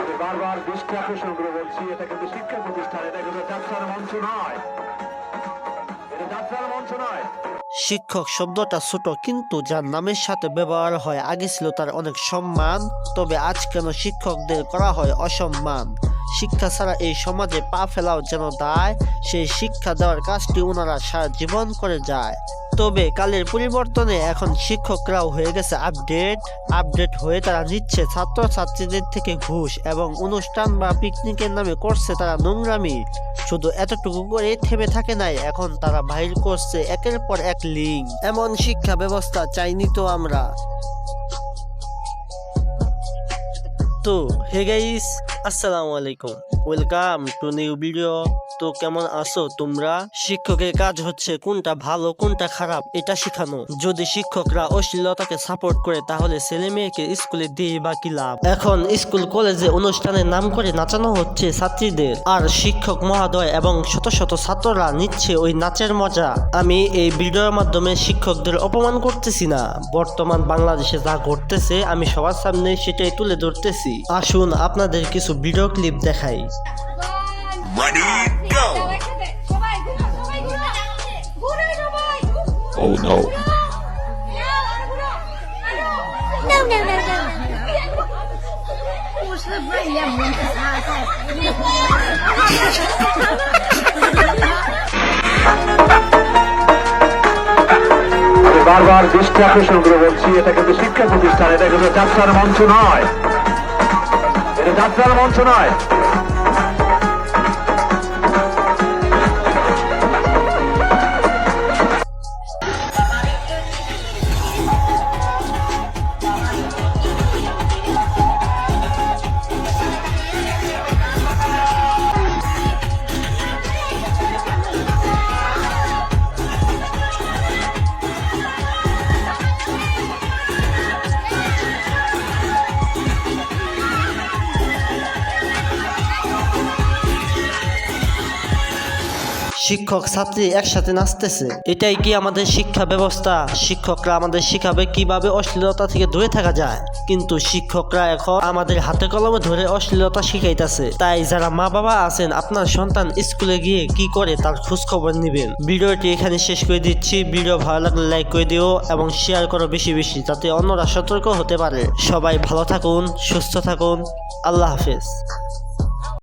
আমি বারবার এটা কিন্তু শিক্ষা প্রতিষ্ঠান, এটা কিন্তু যাত্রার মঞ্চ নয়। এটা যাত্রার মঞ্চ নয়। শিক্ষক শব্দটা ছোট, কিন্তু যার নামের সাথে ব্যবহার হয়, আগে ছিল তার অনেক সম্মান, তবে আজ কেন শিক্ষকদের করা হয় অসম্মান? শিক্ষা ছাড়া এই সমাজে পা ফেলাও যেন দায়, সেই শিক্ষা দেওয়ার কাজটি ওনারা সারা জীবন করে যায়। তবে কালের পরিবর্তনে এখন শিক্ষকরাও হয়ে গেছে আপডেট আপডেট হয়ে তারা নিচ্ছে ছাত্র ছাত্রীদের থেকে ঘুষ এবং অনুষ্ঠান বা পিকনিকের নামে করছে তারা নোংরামি। শুধু এতটুকু করে থেমে থাকে নাই, এখন তারা বাহির করছে একের পর এক লিঙ্ক এমন শিক্ষা ব্যবস্থা চাইনি তো আমরা। তো, হে গাইস আসসালামু আলাইকুম। ওয়েলকাম টু নিউ ভিডিও তো কেমন আছো তোমরা? শিক্ষকের কাজ হচ্ছে কোনটা ভালো, কোনটা খারাপ, এটা শেখানো। যদি শিক্ষকরা অশ্লীলতাকে সাপোর্ট করে, তাহলে ছেলে মেয়েকে স্কুলে দিয়ে বা কি লাভ? এখন স্কুল কলেজে অনুষ্ঠানের নাম করে নাচানো হচ্ছে ছাত্রীদের। আর শিক্ষক মহোদয় এবং শত শত ছাত্ররা নিচ্ছে ওই নাচের মজা। আমি এই ভিডিওর মাধ্যমে শিক্ষকদের অপমান করতেছি না। বর্তমান বাংলাদেশে যা ঘটতেছে, আমি সবার সামনে সেটাই তুলে ধরতেছি। আসুন আপনাদের কিছু ভিডিও ক্লিপ দেখাই। oh, বারবার দৃষ্টি আকর্ষণ করে বলছি এটা কিন্তু শিক্ষা প্রতিষ্ঠান এটা কিন্তু ডাক্তার মঞ্চ নয়। এটা যাত্রার মঞ্চ নয় শিক্ষক, ছাত্রী একসাথে নাচতেছে। এটাই কি আমাদের শিক্ষা ব্যবস্থা? শিক্ষকরা আমাদের শিখাবে কীভাবে অশ্লীলতা থেকে দূরে থাকা যায়। কিন্তু শিক্ষকরা এখন আমাদের হাতে কলমে ধরে অশ্লীলতা শিখাইতেছে। তাই যারা মা বাবা আছেন, আপনার সন্তান স্কুলে গিয়ে কি করে তার খোঁজ খবর নেবেন? ভিডিওটি এখানে শেষ করে দিচ্ছি। ভিডিও ভালো লাগলে লাইক করে দিও এবং শেয়ার করো বেশি বেশি, যাতে অন্যরা সতর্ক হতে পারে। সবাই ভালো থাকুন, সুস্থ থাকুন। আল্লাহ হাফেজ।